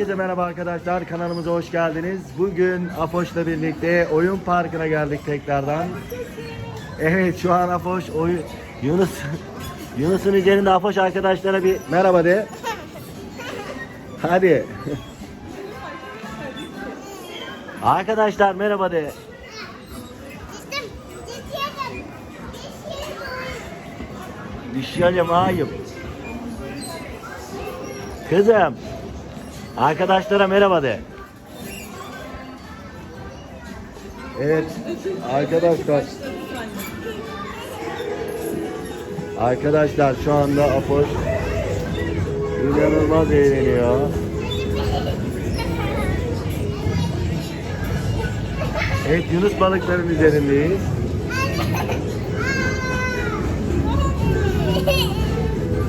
Herkese merhaba arkadaşlar kanalımıza hoş geldiniz. Bugün Afoş'la birlikte oyun parkına geldik tekrardan. Evet şu an Afoş oyun Yunus Yunus'un üzerinde Afoş arkadaşlara bir merhaba de. Hadi. Arkadaşlar merhaba de. Düşüyorum ayıp. Kızım. Arkadaşlara merhaba de. Evet arkadaşlar. Arkadaşlar şu anda Apoş inanılmaz eğleniyor. Evet Yunus balıkların üzerindeyiz.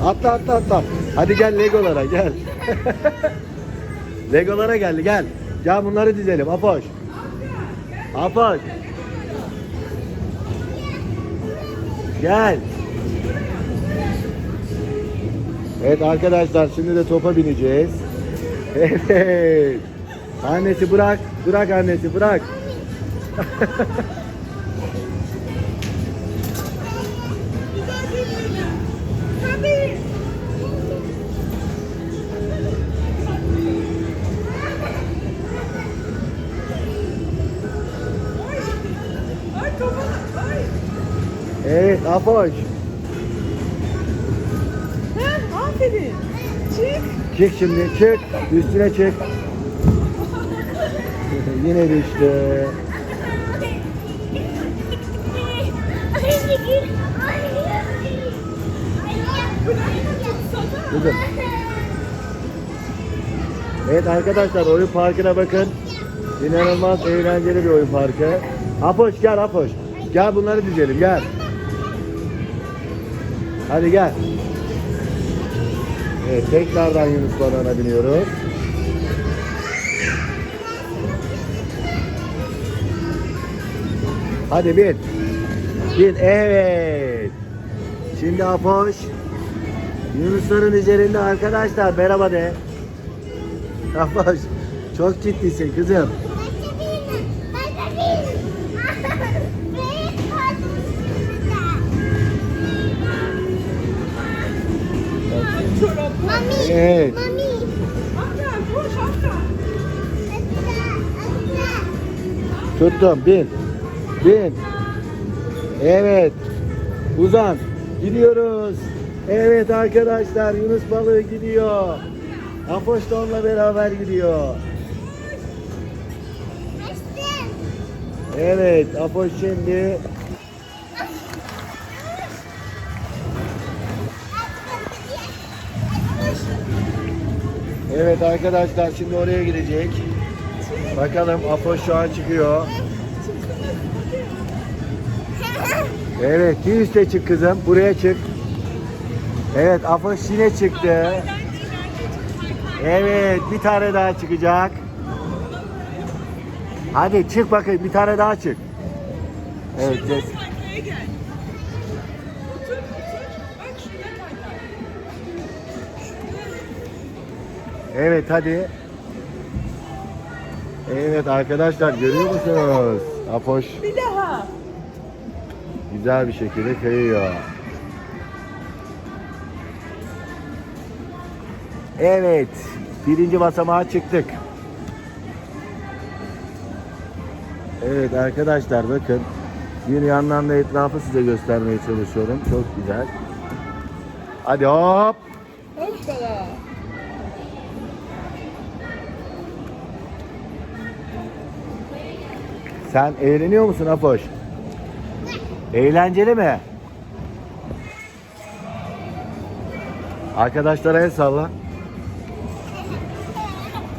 Atla atla atla. Hadi gel Legolara gel. Legolara geldi gel. Gel bunları dizelim Apoş. Apoş. Gel. Evet arkadaşlar şimdi de topa bineceğiz. Evet. Annesi bırak. Bırak annesi bırak. Apoş. Ha, aferin. Çık. Çık şimdi çık. Üstüne çık. Yine düştü. Kızım. Evet arkadaşlar oyun parkına bakın. İnanılmaz eğlenceli bir oyun parkı. Apoş gel Apoş. Gel bunları dizelim gel. Hadi gel. Evet tekrardan Yunus Banan'a biniyoruz. Hadi bin. Bin evet. Şimdi Apoş. Yunusların üzerinde arkadaşlar merhaba de. Apoş çok ciddisin kızım. Çorap. Evet. Amca, koş amca. Tuttum. Bin. Bin. Evet. Uzan. Gidiyoruz. Evet arkadaşlar Yunus balığı gidiyor. Apoş da onunla beraber gidiyor. Evet Apoş şimdi Evet arkadaşlar şimdi oraya gidecek. Bakalım Apoş şu an çıkıyor. Evet bir üste çık kızım. Buraya çık. Evet Apoş yine çıktı. Evet bir tane daha çıkacak. Hadi çık bakayım bir tane daha çık. Evet. Şurada evet. Evet hadi. Evet arkadaşlar görüyor musunuz? Apoş Bir daha. güzel bir şekilde kayıyor. Evet. Birinci basamağa çıktık. Evet arkadaşlar bakın. Bir yandan da etrafı size göstermeye çalışıyorum. Çok güzel. Hadi hop. Hoppala. Sen eğleniyor musun Apoş? Eğlenceli mi? Arkadaşlara el salla.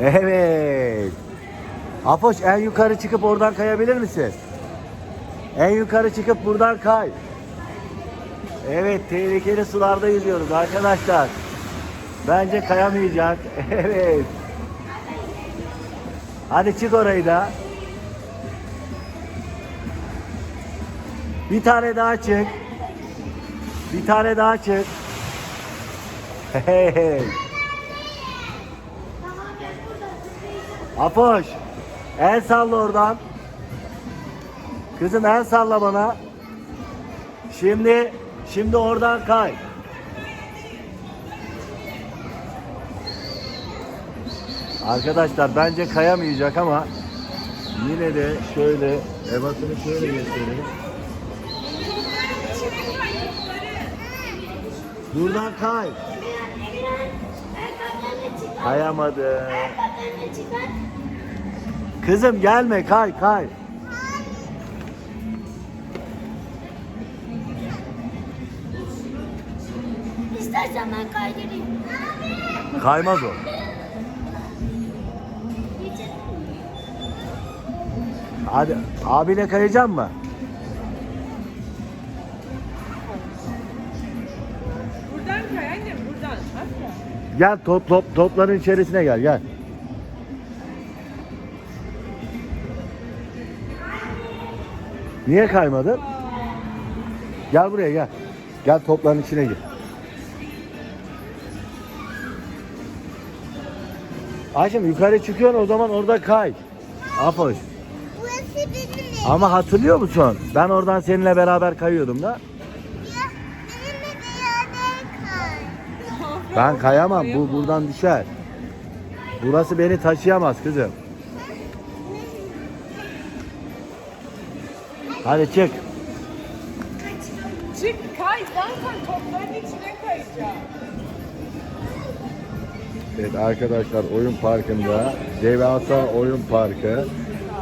Evet. Apoş en yukarı çıkıp oradan kayabilir misin? En yukarı çıkıp buradan kay. Evet tehlikeli sularda yüzüyoruz arkadaşlar. Bence kayamayacak. Evet. Hadi çık orayı da. Bir tane daha çık. Bir tane daha çık. Hey. Apoş. El salla oradan. Kızım el salla bana. Şimdi şimdi oradan kay. Arkadaşlar bence kayamayacak ama yine de şöyle ebatını şöyle gösterelim. Buradan kay. Kayamadı. Kızım gelme kay kay. İstersen ben kaydırayım. Kaymaz o. Hadi abine kayacak mı? Gel top top topların içerisine gel gel. Niye kaymadın? Gel buraya gel. Gel topların içine gir. Ayşem yukarı çıkıyorsun o zaman orada kay. Apoş. Ama hatırlıyor musun? Ben oradan seninle beraber kayıyordum da. Ya, benimle beraber kay. Ben kayamam. Bu buradan düşer. Burası beni taşıyamaz kızım. Hadi çık. Çık kay zaten topların içine kayacağım. Evet arkadaşlar oyun parkında devasa oyun parkı.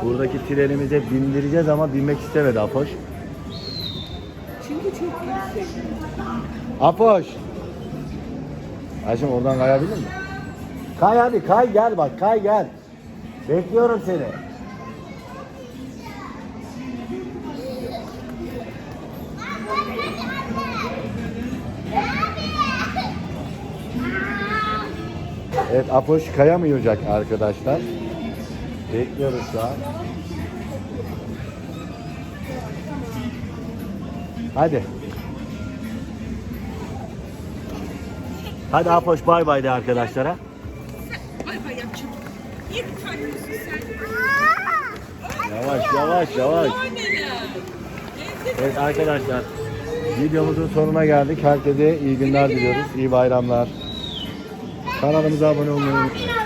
Buradaki trenimize bindireceğiz ama binmek istemedi Apoş. Çünkü çok yüksek. Apoş. Ayşem oradan kayabilir mi? Kay hadi kay gel bak kay gel. Bekliyorum seni. Evet Apoş kayamayacak arkadaşlar. Bekliyoruz şu an. Hadi. Hadi Apoş bay bay de arkadaşlara. Bay bay yapacağım. Niye bir tane musun sen? Yavaş yavaş yavaş. Evet arkadaşlar videomuzun sonuna geldik. Herkese iyi günler diliyoruz. İyi bayramlar. Kanalımıza abone olmayı unutmayın.